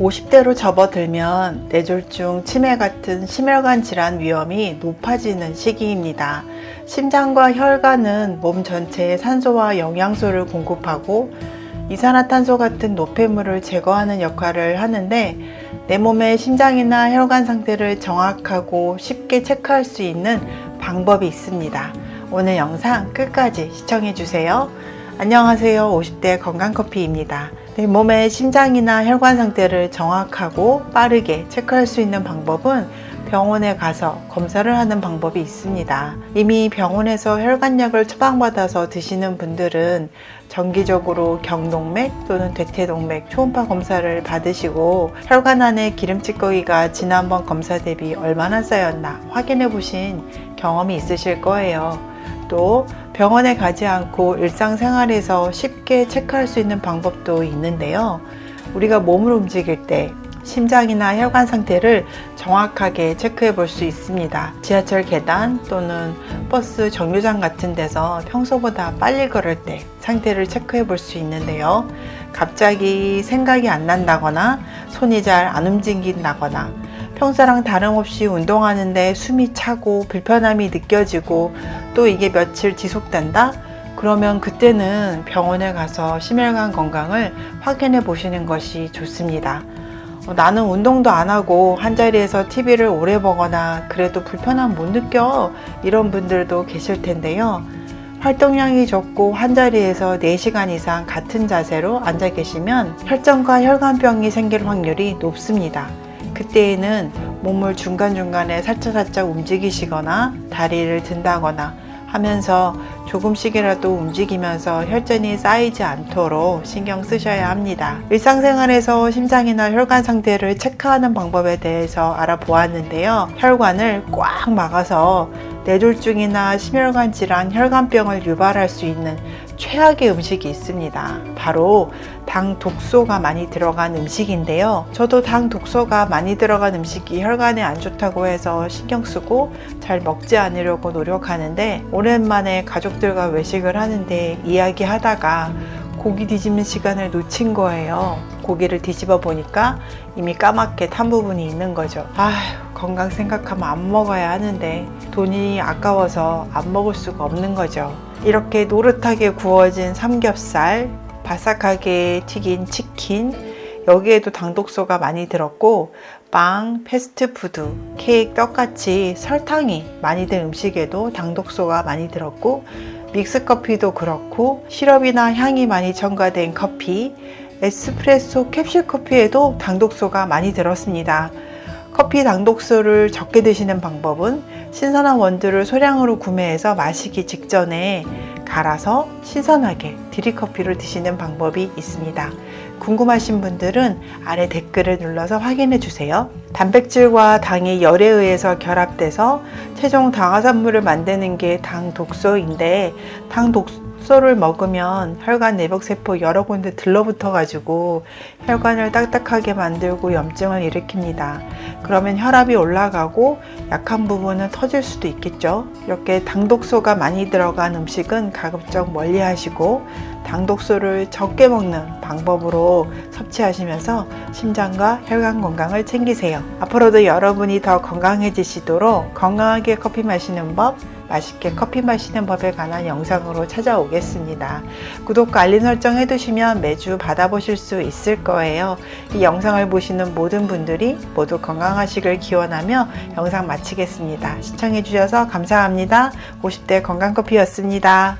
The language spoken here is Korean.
50대로 접어들면 뇌졸중, 치매 같은 심혈관 질환 위험이 높아지는 시기입니다. 심장과 혈관은 몸 전체에 산소와 영양소를 공급하고 이산화탄소 같은 노폐물을 제거하는 역할을 하는데 내 몸의 심장이나 혈관 상태를 정확하고 쉽게 체크할 수 있는 방법이 있습니다. 오늘 영상 끝까지 시청해 주세요. 안녕하세요. 50대 건강커피입니다. 내 몸의 심장이나 혈관 상태를 정확하고 빠르게 체크할 수 있는 방법은 병원에 가서 검사를 하는 방법이 있습니다. 이미 병원에서 혈관약을 처방받아서 드시는 분들은 정기적으로 경동맥 또는 대퇴동맥 초음파 검사를 받으시고 혈관 안에 기름 찌꺼기가 지난번 검사 대비 얼마나 쌓였나 확인해 보신 경험이 있으실 거예요. 또 병원에 가지 않고 일상생활에서 쉽게 체크할 수 있는 방법도 있는데요. 우리가 몸을 움직일 때 심장이나 혈관 상태를 정확하게 체크해 볼 수 있습니다. 지하철 계단 또는 버스 정류장 같은 데서 평소보다 빨리 걸을 때 상태를 체크해 볼 수 있는데요. 갑자기 생각이 안 난다거나 손이 잘 안 움직인다거나 평소랑 다름없이 운동하는데 숨이 차고 불편함이 느껴지고 또 이게 며칠 지속된다? 그러면 그때는 병원에 가서 심혈관 건강을 확인해 보시는 것이 좋습니다. 어, 나는 운동도 안 하고 한 자리에서 TV를 오래 보거나 그래도 불편함 못 느껴 이런 분들도 계실 텐데요. 활동량이 적고 한 자리에서 4시간 이상 같은 자세로 앉아 계시면 혈전과 혈관병이 생길 확률이 높습니다. 그때에는 몸을 중간중간에 살짝살짝 움직이시거나 다리를 든다거나 하면서 조금씩이라도 움직이면서 혈전이 쌓이지 않도록 신경 쓰셔야 합니다. 일상생활에서 심장이나 혈관 상태를 체크하는 방법에 대해서 알아보았는데요. 혈관을 꽉 막아서 뇌졸중이나 심혈관 질환, 혈관병을 유발할 수 있는 최악의 음식이 있습니다. 바로 당 독소가 많이 들어간 음식인데요. 저도 당 독소가 많이 들어간 음식이 혈관에 안 좋다고 해서 신경 쓰고 잘 먹지 않으려고 노력하는데 오랜만에 가족들과 외식을 하는데 이야기하다가 고기 뒤집는 시간을 놓친 거예요. 고기를 뒤집어 보니까 이미 까맣게 탄 부분이 있는 거죠. 아휴, 건강 생각하면 안 먹어야 하는데 돈이 아까워서 안 먹을 수가 없는 거죠. 이렇게 노릇하게 구워진 삼겹살, 바삭하게 튀긴 치킨, 여기에도 당독소가 많이 들었고, 빵, 패스트푸드, 케이크, 떡같이 설탕이 많이 든 음식에도 당독소가 많이 들었고, 믹스커피도 그렇고, 시럽이나 향이 많이 첨가된 커피, 에스프레소 캡슐 커피에도 당독소가 많이 들었습니다. 커피 당독소를 적게 드시는 방법은 신선한 원두를 소량으로 구매해서 마시기 직전에 갈아서 신선하게 드립커피를 드시는 방법이 있습니다. 궁금하신 분들은 아래 댓글을 눌러서 확인해 주세요. 단백질과 당이 열에 의해서 결합돼서 최종 당화산물을 만드는 게 당 독소인데 당 독 소를 먹으면 혈관 내벽세포 여러 군데 들러붙어 가지고 혈관을 딱딱하게 만들고 염증을 일으킵니다. 그러면 혈압이 올라가고 약한 부분은 터질 수도 있겠죠. 이렇게 당독소가 많이 들어간 음식은 가급적 멀리 하시고 당독소를 적게 먹는 방법으로 섭취하시면서 심장과 혈관 건강을 챙기세요. 앞으로도 여러분이 더 건강해지시도록 건강하게 커피 마시는 법, 맛있게 커피 마시는 법에 관한 영상으로 찾아오겠습니다. 구독과 알림 설정 해두시면 매주 받아보실 수 있을 거예요. 이 영상을 보시는 모든 분들이 모두 건강하시길 기원하며 영상 마치겠습니다. 시청해주셔서 감사합니다. 50대 건강커피였습니다.